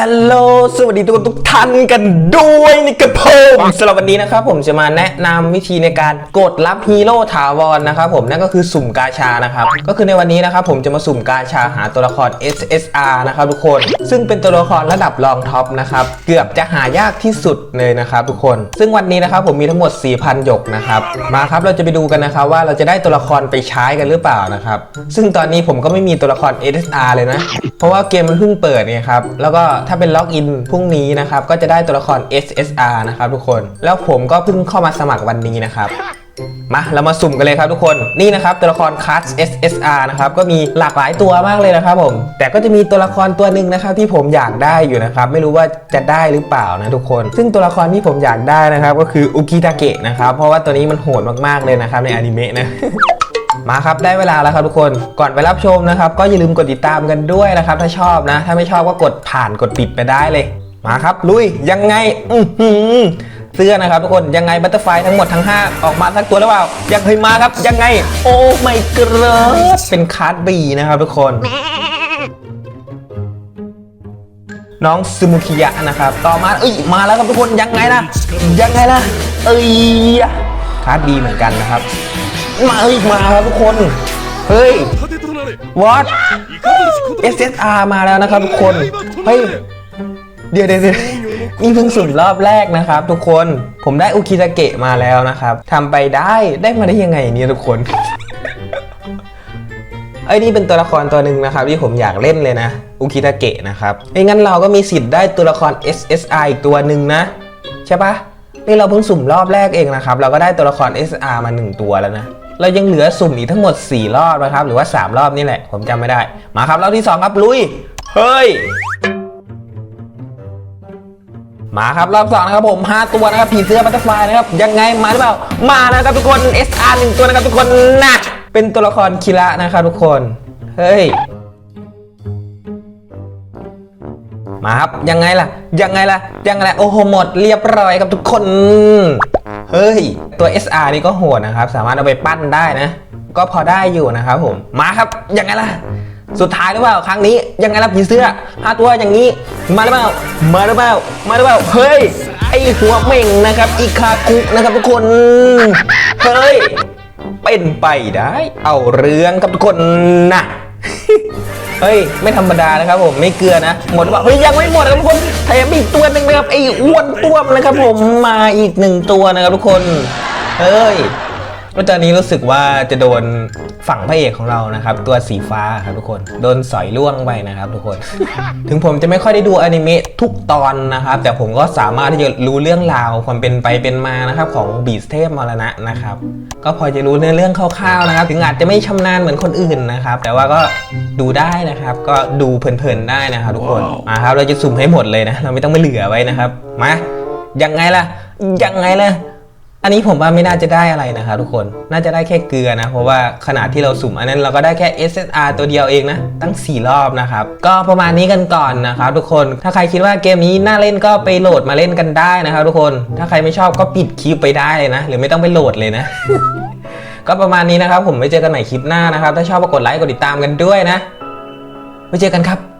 ฮัลโหลสวัสดีทุกคนทุกท่านกันด้วยนะครับผมสำหรับวันนี้นะครับผมจะมาแนะนำวิธีในการกดรับฮีโร่ถาวรนะครับผมนั่นก็คือสุ่มกาชานะครับก็คือในวันนี้นะครับผมจะมาสุ่มกาชาหาตัวละคร SSR นะครับทุกคน ซึ่งเป็นตัวละครระดับรองท็อปนะครับเกือบจะหายากที่สุดเลยนะครับทุกคน ซึ่งวันนี้นะครับผมมีทั้งหมด 4,000 หยกนะครับมาครับเราจะไปดูกันนะครับว่าเราจะได้ตัวละครไปใช้กันหรือเปล่านะครับซึ่งตอนนี้ผมก็ไม่มีตัวละคร SSR เลยนะ เพราะว่าเกมมันเพิ่งเปิดไงครับแล้วก็ถ้าเป็นล็อกอินพรุ่งนี้นะครับ ก็จะได้ตัวละคร SSR นะครับทุกคน แล้วผมก็เพิ่งเข้ามาสมัครวันนี้นะครับมาเรามาสุ่มกันเลยครับทุกคนนี่นะครับตัวละครคัส SSR นะครับก็มีหลากหลายตัวมากเลยนะครับผมแต่ก็จะมีตัวละครตัวหนึ่งนะครับที่ผมอยากได้อยู่นะครับไม่รู้ว่าจะได้หรือเปล่านะทุกคน ซึ่งตัวละครที่ผมอยากได้นะครับก็คืออุกิตาเกะนะครับเพราะว่าตัวนี้มันโหดมากๆเลยนะครับในอนิเมะนะ มาครับได้เวลาแล้วครับทุกคนก่อนไปรับชมนะครับ ก็อย่าลืมกดติดตามกันด้วยนะครับ ถ้าชอบนะ ถ้าไม่ชอบก็กดผ่านกดปิดไปได้เลย มาครับลุยยังไงอือเสื้อนะครับทุกคนยังไงบัตเตอร์ไฟทั้งหมดทั้ง 5 ออกมาสักตัวหรือเปล่ายังเคยมาครับ ยังไง โอ้ไม่กระเป็นคาร์ดบีนะครับทุกคนน้องซูมุคิยะนะครับ ต่อมาเอ้ยมาแล้วครับทุกคนยังไงล่ะยังไงล่ะเอ้ยคาร์ดบีเหมือนกันนะครับ มาอีกมาครับทุกคน เฮ้ยวอต SSR มาแล้วนะครับทุกคน เฮ้ย เดี๋ยวเดี๋ยวนี่เพิ่งสุ่มรอบแรกนะครับ ทุกคน ผมได้อุคิตะเกะมาแล้วนะครับทำไปได้ ได้มาได้ยังไงเนี่ยทุกคนไอ้นี่เป็นตัวละครตัวหนึ่งนะครับ ที่ผมอยากเล่นเลยนะ อุคิตะเกะนะครับไอ้งั้นเราก็มีสิทธิ์ได้ตัวละคร SSR อีกตัวหนึ่งนะ ใช่ปะนี่เราเพิ่งสุ่มรอบแรกเองนะครับ เราก็ได้ตัวละคร SR มา 1 ตัวแล้วนะ เรายังเหลือสุ่มอีกทั้งหมด 4 รอบนะครับ หรือว่า 3 รอบนี่แหละ ผมจำไม่ได้ มาครับรอบที่ 2 ครับลุย เฮ้ย มาครับรอบสองนะครับผม 5 ตัวนะครับผีเสื้อบัตเตอร์ฟลายนะครับ ยังไงมาหรือเปล่า มานะครับทุกคน SR 1 ตัวนะครับทุกคนนะเป็นตัวละครคิระนะครับทุกคน เฮ้ยมาครับยังไงล่ะยังไงล่ะยังไงล่ะโอ้โหหมดเรียบร้อยครับทุกคน เฮ้ย ตัว SR นี่ก็โหดนะครับ สามารถเอาไปปั้นได้นะ ก็พอได้อยู่นะครับผม มาครับ ยังไงล่ะ สุดท้ายหรือเปล่า ครั้งนี้ ยังไงล่ะผีเสื้อห้าตัวอย่างนี้ มาหรือเปล่า มาหรือเปล่า มาหรือเปล่า เฮ้ย ไอหัวเม่งนะครับ อีคาคุกนะครับทุกคน เฮ้ย เป็นไปได้ เอาเรื่องครับทุกคนนะ เฮ้ย ไม่ธรรมดานะครับผมไม่เกลือนะ หมดว่าเฮ้ยยังไม่หมดนะครับทุกคนแถมอีกตัวหนึ่งนะครับไอ้อ้วนตัวมนะครับผมมาอีกหนึ่งตัวนะครับทุกคนเฮ้ย แล้วตอนนี้รู้สึกว่าจะโดนฝั่งพระเอกของเรานะครับ ตัวสีฟ้าครับทุกคนโดนสอยล่วงไปนะครับทุกคน ถึงผมจะไม่ค่อยได้ดูอนิเมะทุกตอนนะครับ แต่ผมก็สามารถที่จะรู้เรื่องราวความเป็นไปเป็นมานะครับของบีสเทพมรณะนะครับ ก็พอจะรู้เนื้อเรื่องคร่าวๆนะครับ ถึงอาจจะไม่ชำนาญเหมือนคนอื่นนะครับ แต่ว่าก็ดูได้นะครับ ก็ดูเพลินๆได้นะครับทุกคนมาครับเราจะสุ่มให้หมดเลยนะ เราไม่ต้องไปเหลือไว้นะครับมายังไงล่ะยังไงล่ะ อันนี้ผมว่าไม่น่าจะได้อะไรนะครับทุกคน น่าจะได้แค่เกลือนะ เพราะว่าขนาดที่เราสุ่มอันนั้นเราก็ได้แค่ SSR ตัวเดียวเองนะ ตั้ง 4 รอบนะครับ ก็ประมาณนี้กันก่อนนะครับทุกคน ถ้าใครคิดว่าเกมนี้น่าเล่นก็ไปโหลดมาเล่นกันได้นะครับทุกคน ถ้าใครไม่ชอบก็ปิดคลิปไปได้เลยนะ หรือไม่ต้องไปโหลดเลยนะ ก็ประมาณนี้นะครับ ผมไว้เจอกันใหม่คลิปหน้านะครับ ถ้าชอบก็กดไลค์กดติดตามกันด้วยนะ ไว้เจอกันครับ